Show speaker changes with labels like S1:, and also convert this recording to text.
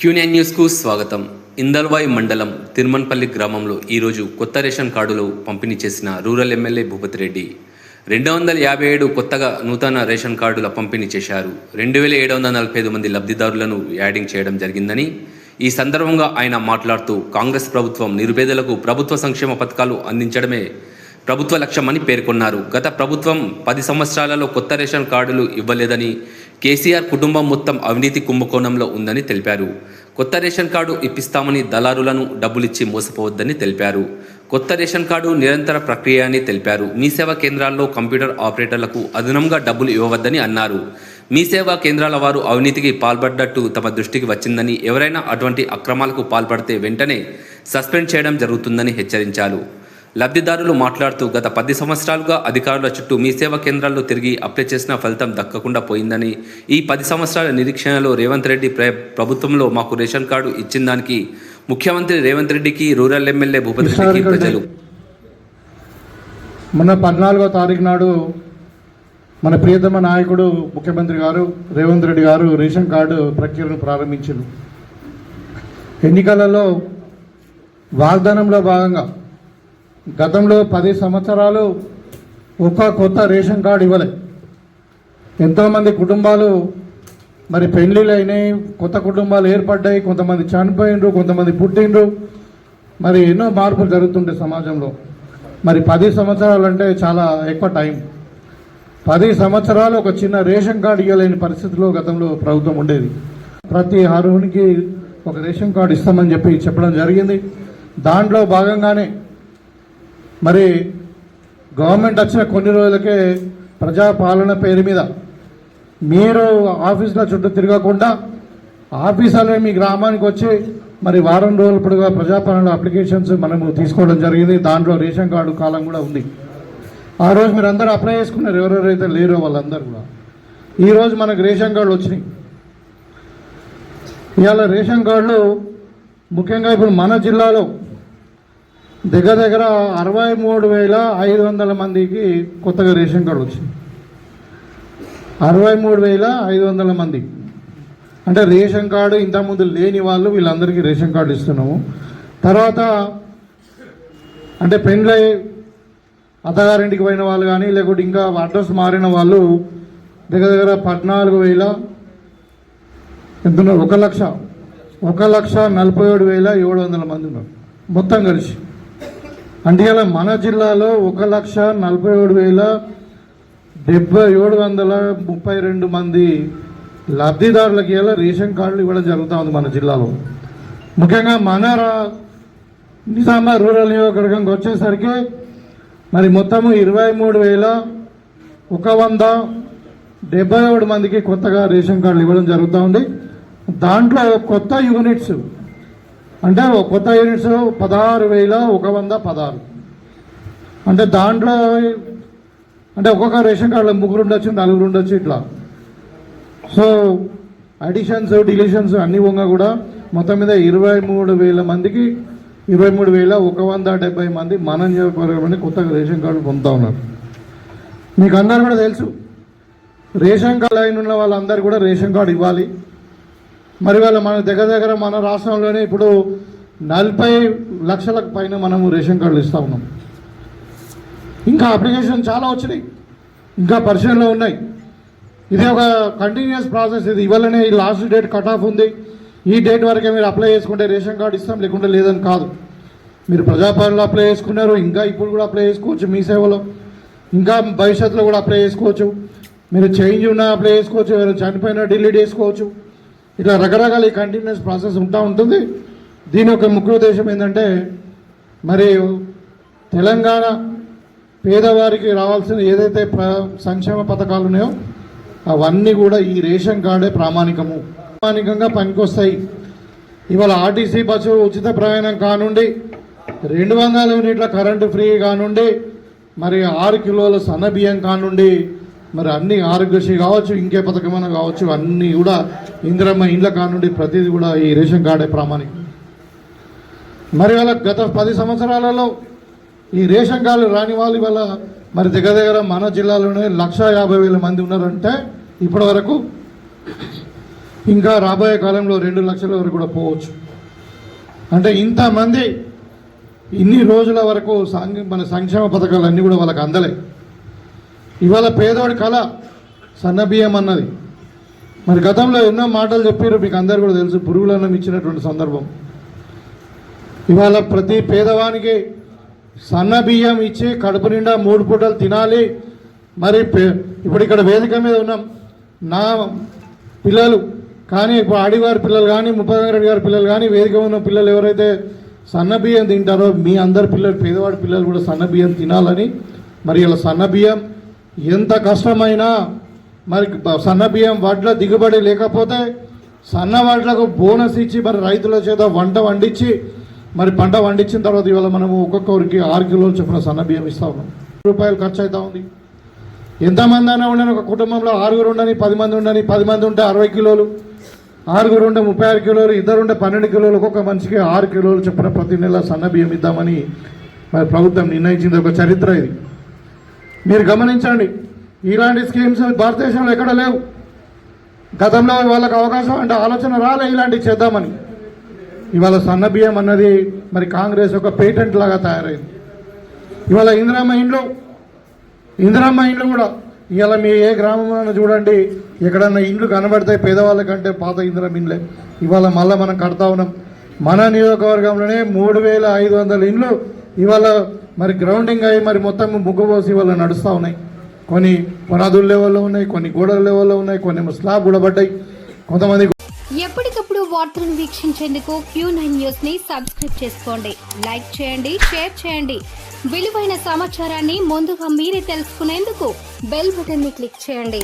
S1: క్యూనియన్ న్యూస్కు స్వాగతం. ఇందల్వాయి మండలం తిరుమన్పల్లి గ్రామంలో ఈరోజు కొత్త రేషన్ కార్డులు పంపిణీ చేసిన రూరల్ ఎమ్మెల్యే భూపతి రెడ్డి. రెండు వందల యాభై ఏడు కొత్తగా నూతన రేషన్ కార్డుల పంపిణీ చేశారు. రెండు వేల ఏడు వందల నలభై ఐదు మంది లబ్ధిదారులను యాడింగ్ చేయడం జరిగిందని ఈ సందర్భంగా ఆయన మాట్లాడుతూ కాంగ్రెస్ ప్రభుత్వం నిరుపేదలకు ప్రభుత్వ సంక్షేమ పథకాలు అందించడమే ప్రభుత్వ లక్ష్యమని పేర్కొన్నారు. గత ప్రభుత్వం పది సంవత్సరాలలో కొత్త రేషన్ కార్డులు ఇవ్వలేదని కేసీఆర్ కుటుంబం మొత్తం అవినీతి కుంభకోణంలో ఉందని తెలిపారు. కొత్త రేషన్ కార్డు ఇప్పిస్తామని దళారులను డబ్బులిచ్చి మోసపోవద్దని తెలిపారు. కొత్త రేషన్ కార్డు నిరంతర ప్రక్రియ అని తెలిపారు. మీ సేవా కేంద్రాల్లో కంప్యూటర్ ఆపరేటర్లకు అదనంగా డబ్బులు ఇవ్వవద్దని అన్నారు. మీ సేవా కేంద్రాల వారు అవినీతికి పాల్పడ్డట్టు తమ దృష్టికి వచ్చిందని ఎవరైనా అటువంటి అక్రమాలకు పాల్పడితే వెంటనే సస్పెండ్ చేయడం జరుగుతుందని హెచ్చరించారు. లబ్ధిదారులు మాట్లాడుతూ గత పది సంవత్సరాలుగా అధికారుల చుట్టూ మీ సేవా కేంద్రాల్లో తిరిగి అప్లై చేసిన ఫలితం దక్కకుండా పోయిందని ఈ పది సంవత్సరాల నిరీక్షణలో రేవంత్ రెడ్డి ప్ర ప్రభుత్వంలో మాకు రేషన్ కార్డు ఇచ్చిన దానికి ముఖ్యమంత్రి రేవంత్ రెడ్డికి రూరల్ ఎమ్మెల్యే భూపతి రెడ్డికి ప్రజలు.
S2: మొన్న పద్నాలుగో తారీఖు నాడు మన ప్రియతమ నాయకుడు ముఖ్యమంత్రి గారు రేవంత్ రెడ్డి గారు రేషన్ కార్డు ప్రక్రియను ప్రారంభించారు. ఎన్నికలలో వాగ్దానంలో భాగంగా గతంలో పది సంవత్సరాలు ఒక్క కొత్త రేషన్ కార్డు ఇవ్వలే. ఎంతోమంది కుటుంబాలు మరి పెళ్ళిళ్ళు అయినాయి కొత్త కుటుంబాలు ఏర్పడ్డాయి కొంతమంది చనిపోయిండ్రు కొంతమంది పుట్టిండ్రు. మరి ఎన్నో మార్పులు జరుగుతుంటాయి సమాజంలో. మరి పది సంవత్సరాలు అంటే చాలా ఎక్కువ టైం. పది సంవత్సరాలు ఒక చిన్న రేషన్ కార్డు ఇవ్వలేని పరిస్థితిలో గతంలో ప్రభుత్వం ఉండేది. ప్రతి అర్హునికి ఒక రేషన్ కార్డు ఇస్తామని చెప్పి చెప్పడం జరిగింది. దాంట్లో భాగంగానే మరి గవర్నమెంట్ వచ్చిన కొన్ని రోజులకే ప్రజాపాలన పేరు మీద మీరు ఆఫీసుల చుట్టూ తిరగకుండా ఆఫీసర్లే మీ గ్రామానికి వచ్చి మరి వారం రోజులు పొడుగా ప్రజాపాలన అప్లికేషన్స్ మనము తీసుకోవడం జరిగింది. దాంట్లో రేషన్ కార్డు కాలం కూడా ఉంది. ఆ రోజు మీరు అందరూ అప్లై చేసుకున్నారు. ఎవరెవరైతే లేరో వాళ్ళందరూ కూడా. ఈరోజు మనకు రేషన్ కార్డులు వచ్చినాయి. ఇవాళ రేషన్ కార్డులు ముఖ్యంగా ఇప్పుడు మన జిల్లాలో దగ్గర దగ్గర అరవై మూడు వేల ఐదు వందల మందికి కొత్తగా రేషన్ కార్డు వచ్చింది. అరవై మూడు వేల ఐదు వందల మంది. అంటే రేషన్ కార్డు ఇంతకుముందు లేని వాళ్ళు వీళ్ళందరికీ రేషన్ కార్డు ఇస్తున్నాము. తర్వాత అంటే పెండ్లై అత్తగారింటికి పోయిన వాళ్ళు కానీ లేకుంటే ఇంకా అడ్రస్ మారిన వాళ్ళు దగ్గర దగ్గర పద్నాలుగు వేల ఎంత ఉన్నారు? ఒక లక్ష. ఒక లక్ష నలభై ఏడు వేల ఏడు వందల మంది ఉన్నారు. మొత్తం కలిసి. అంటే ఇలా మన జిల్లాలో ఒక లక్ష నలభై ఏడు వేల డెబ్బై ఏడు వందల ముప్పై రెండు మంది లబ్ధిదారులకి ఇలా రేషన్ కార్డులు ఇవ్వడం జరుగుతూ ఉంది మన జిల్లాలో. ముఖ్యంగా మన నిజామా రూరల్ నియోజకవర్గంకి వచ్చేసరికి మరి మొత్తము ఇరవై మూడు వేల ఒక వంద డెబ్బై ఏడు మందికి కొత్తగా రేషన్ కార్డులు ఇవ్వడం జరుగుతూ ఉంది. దాంట్లో కొత్త యూనిట్స్ అంటే కొత్త యూనిట్స్ పదహారు వేల ఒక వంద పదహారు. అంటే దాంట్లో అంటే ఒక్కొక్క రేషన్ కార్డులో ముగ్గురు ఉండొచ్చు నలుగురు ఉండొచ్చు ఇట్లా. సో అడిషన్స్ డిలీషన్స్ అన్ని వంగ కూడా మొత్తం మీద ఇరవై మూడు వేల మందికి ఇరవై మూడు వేల ఒక వంద డెబ్బై మంది మన నియోజకవర్గంలో కొత్తగా రేషన్ కార్డు పొందుతూ ఉన్నారు. మీకు అందరు కూడా తెలుసు రేషన్ కార్డు అయిన ఉన్న వాళ్ళందరూ కూడా రేషన్ కార్డు ఇవ్వాలి. మరి వాళ్ళ మన దగ్గర దగ్గర మన రాష్ట్రంలోనే ఇప్పుడు నలభై లక్షలకు పైన మనము రేషన్ కార్డులు ఇస్తూ ఉన్నాం. ఇంకా అప్లికేషన్ చాలా వచ్చినాయి. ఇంకా పరిశీలనలో ఉన్నాయి. ఇది ఒక కంటిన్యూస్ ప్రాసెస్ ఇది. ఇవ్వాలనే ఈ లాస్ట్ డేట్ కట్ ఆఫ్ ఉంది. ఈ డేట్ వరకే మీరు అప్లై చేసుకుంటే రేషన్ కార్డు ఇస్తాం లేకుంటే లేదని కాదు. మీరు ప్రజాపాలనలో అప్లై చేసుకున్నారు ఇంకా ఇప్పుడు కూడా అప్లై చేసుకోవచ్చు మీ సేవలో. ఇంకా భవిష్యత్తులో కూడా అప్లై చేసుకోవచ్చు. మీరు చేంజ్ ఉన్నా అప్లై చేసుకోవచ్చు ఎవరు చనిపోయినా డిలీట్ చేసుకోవచ్చు. ఇట్లా రకరకాల ఈ కంటిన్యూస్ ప్రాసెస్ ఉంటా ఉంటుంది. దీని యొక్క ముఖ్య ఉద్దేశం ఏంటంటే మరి తెలంగాణ పేదవారికి రావాల్సిన ఏదైతే ప్ర సంక్షేమ పథకాలు ఉన్నాయో అవన్నీ కూడా ఈ రేషన్ కార్డే ప్రామాణికము. ప్రామాణికంగా పనికొస్తాయి. ఇవాళ ఆర్టీసీ బస్సు ఉచిత ప్రయాణం కానుండి రెండు వందల యూనిట్ల కరెంటు ఫ్రీ కానుండి మరి ఆరు కిలోల సన్న బియ్యం కానుండి మరి అన్ని ఆరోగ్యశ్రీ కావచ్చు ఇంకే పథకమైన కావచ్చు అన్నీ కూడా ఇందిరమ్మ ఇండ్ల కానుండి ప్రతిదీ కూడా ఈ రేషన్ కార్డే ప్రామాణికం. మరి వాళ్ళ గత పది సంవత్సరాలలో ఈ రేషన్ కార్డులు రాని వాళ్ళు వల్ల మరి దగ్గర దగ్గర మన జిల్లాలోనే లక్ష యాభై వేల మంది ఉన్నారంటే ఇప్పటి వరకు ఇంకా రాబోయే కాలంలో రెండు లక్షల వరకు కూడా పోవచ్చు. అంటే ఇంతమంది ఇన్ని రోజుల వరకు సాంఘ మన సంక్షేమ పథకాలు అన్నీ కూడా వాళ్ళకి అందలే. ఇవాళ పేదోడి కళ సన్నబియ్యం అన్నది. మరి గతంలో ఎన్నో మాటలు చెప్పారు మీకు అందరు కూడా తెలుసు పురుగులన్నం ఇచ్చినటువంటి సందర్భం. ఇవాళ ప్రతి పేదవానికి సన్న బియ్యం ఇచ్చి కడుపు నిండా మూడు పూటలు తినాలి. మరి పే- ఇప్పుడు ఇక్కడ వేదిక మీద ఉన్నాం. నా పిల్లలు కానీ ఇప్పుడు ఆడివారి పిల్లలు కానీ ముప్పదంగరెడ్డి గారి పిల్లలు కానీ వేదిక ఉన్న పిల్లలు ఎవరైతే సన్న బియ్యం తింటారో మీ అందరి పిల్లలు పేదవాడి పిల్లలు కూడా సన్న బియ్యం తినాలని. మరి ఇలా సన్న బియ్యం ఎంత కష్టమైనా మరి సన్నబియ్యం సన్న బియ్యం వడ్ల దిగుబడి లేకపోతే సన్న వడ్లకు బోనస్ ఇచ్చి మరి రైతుల చేత వంట వండించి మరి పంట వండించిన తర్వాత ఇవాళ మనము ఒక్కొక్కరికి ఆరు కిలోలు చొప్పున సన్న బియ్యం ఇస్తా ఉన్నాం. రూపాయలు ఖర్చు అవుతా ఉంది. ఎంతమంది అయినా ఉండని ఒక కుటుంబంలో ఆరుగురు ఉండని పది మంది ఉండని పది మంది ఉంటే అరవై కిలోలు ఆరుగురు ఉంటే ముప్పై ఆరు కిలోలు ఇద్దరు ఉంటే పన్నెండు కిలోలు ఒక్కొక్క మనిషికి ఆరు కిలోలు చొప్పున ప్రతి నెల సన్న బియ్యం ఇద్దామని మరి ప్రభుత్వం నిర్ణయించింది. ఒక చరిత్ర ఇది. మీరు గమనించండి ఇలాంటి స్కీమ్స్ భారతదేశంలో ఎక్కడ లేవు. గతంలో వాళ్ళకి అవకాశం అంటే ఆలోచన రాలే ఇలాంటివి చేద్దామని. ఇవాళ సన్న బియ్యం అన్నది మరి కాంగ్రెస్ ఒక పేటెంట్ లాగా తయారైంది. ఇవాళ ఇందిరామ్మ ఇండ్లు ఇందిరామ్మ ఇండ్లు కూడా ఇవాళ మీ ఏ గ్రామంలో చూడండి ఎక్కడన్నా ఇండ్లు కనబడతాయి పేదవాళ్ళకంటే పాత ఇందిరమ్మ ఇండ్లే. ఇవాళ మళ్ళీ మనం కడతా ఉన్నాం. మన నియోజకవర్గంలోనే మూడు వేల ఐదు వందల ఇండ్లు ఇవాళ మరి గ్రౌండింగ్ అయ్యి మరి మొత్తం ముగ్గు పోసి ఇవాళ నడుస్తూ ఉన్నాయి. కొన్ని పునాదుల లెవెల్లో ఉన్నాయి కొన్ని గోడల లెవెల్లో ఉన్నాయి కొన్ని స్లాబ్ కూడా పడ్డాయి కొంతమంది
S3: ఎప్పటికప్పుడు వార్తలను వీక్షించేందుకు క్యూ నైన్ న్యూస్ని సబ్స్క్రైబ్ చేసుకోండి. లైక్ చేయండి షేర్ చేయండి. విలువైన సమాచారాన్ని ముందుగా మీరే తెలుసుకునేందుకు బెల్ బటన్ని క్లిక్ చేయండి.